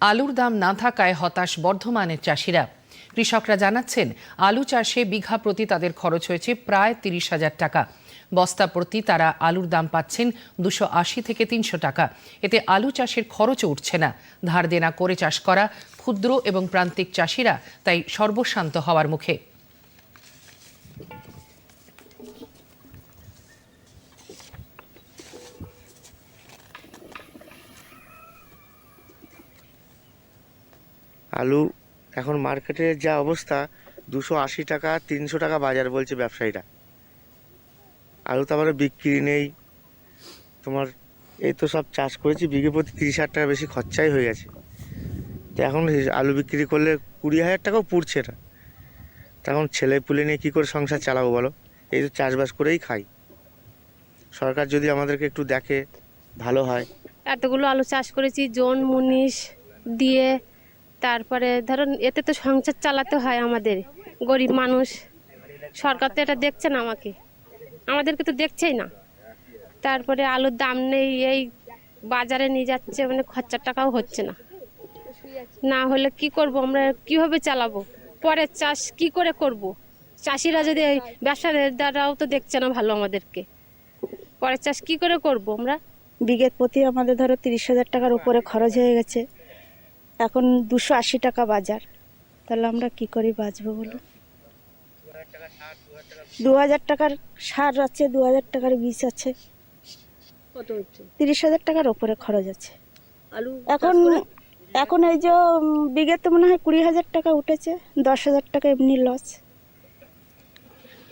আলুর দাম না থাকায় হতাশ বর্ধমানের চাষিরা। কৃষকরা জানাচ্ছেন, আলু চাষে বিঘা প্রতি তাদের খরচ হয়েছে প্রায় তিরিশ হাজার টাকা। বস্তা প্রতি তারা আলুর দাম পাচ্ছেন দুশো আশি থেকে তিনশো টাকা। এতে আলু চাষের খরচও উঠছে না। ধার দেনা করে চাষ করা ক্ষুদ্র এবং প্রান্তিক চাষিরা তাই সর্বশান্ত হওয়ার মুখে। আলু, এখন মার্কেটের যা অবস্থা, দুশো আশি টাকা, তিনশো টাকা বাজার বলছে ব্যবসায়ীরা। আলু তো আবার বিক্রি নেই। তোমার, এই তো সব চাষ করেছি, বিঘে প্রতি তিরিশ হাজার টাকা বেশি খরচাই হয়ে গেছে। তো এখন আলু বিক্রি করলে কুড়ি হাজার টাকাও পুড়ছে না। তখন ছেলে পুলে নিয়ে কী করে সংসার চালাবো বলো? এই তো চাষবাস করেই খাই। সরকার যদি আমাদেরকে একটু দেখে, ভালো হয়। এতগুলো আলু চাষ করেছি, জোন, মুনিশ দিয়ে তারপরে ধরুন, এতে তো সংসার চালাতে হয় আমাদের, গরিব মানুষ। সরকার তো এটা দেখছে না আমাকে। আমাদেরকে তো দেখছেই না। তারপরে আলুর দাম নেই, এই বাজারে নিয়ে যাচ্ছে মানে খরচার টাকাও হচ্ছে না। না হলে কি করব আমরা, কীভাবে চালাবো? পরের চাষ কি করে করব? চাষিরা যদি এই ব্যবসাদাররাও তো দেখছে না ভালো আমাদেরকে। পরের চাষ কি করে করব আমরা? বিঘের প্রতি আমাদের ধরো তিরিশ হাজার টাকার উপরে খরচ হয়ে গেছে। এখন দুশো আশি টাকা বাজার। তাহলে আমরা কি করে বাঁচবো বলুন দু হাজার টাকার সার আছে দু হাজার টাকার বীজ আছে। কত হচ্ছে? তিরিশ হাজার টাকার ওপরে খরচ আছে। আলু এখন এখন এই যে উম, বিঘেতে মনে হয় কুড়ি হাজার টাকা উঠেছে দশ হাজার টাকা এমনি লস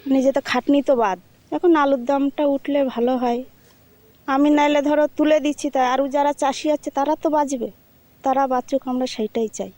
নিজে তো খাটনি তো বাদ। এখন আলুর দামটা উঠলে ভালো হয়। আমি নাইলে ধরো তুলে দিচ্ছি তাই আরও যারা চাষি আছে তারা তো বাঁচবে। তারা বাঁচুক আমরা সেইটাই চাই।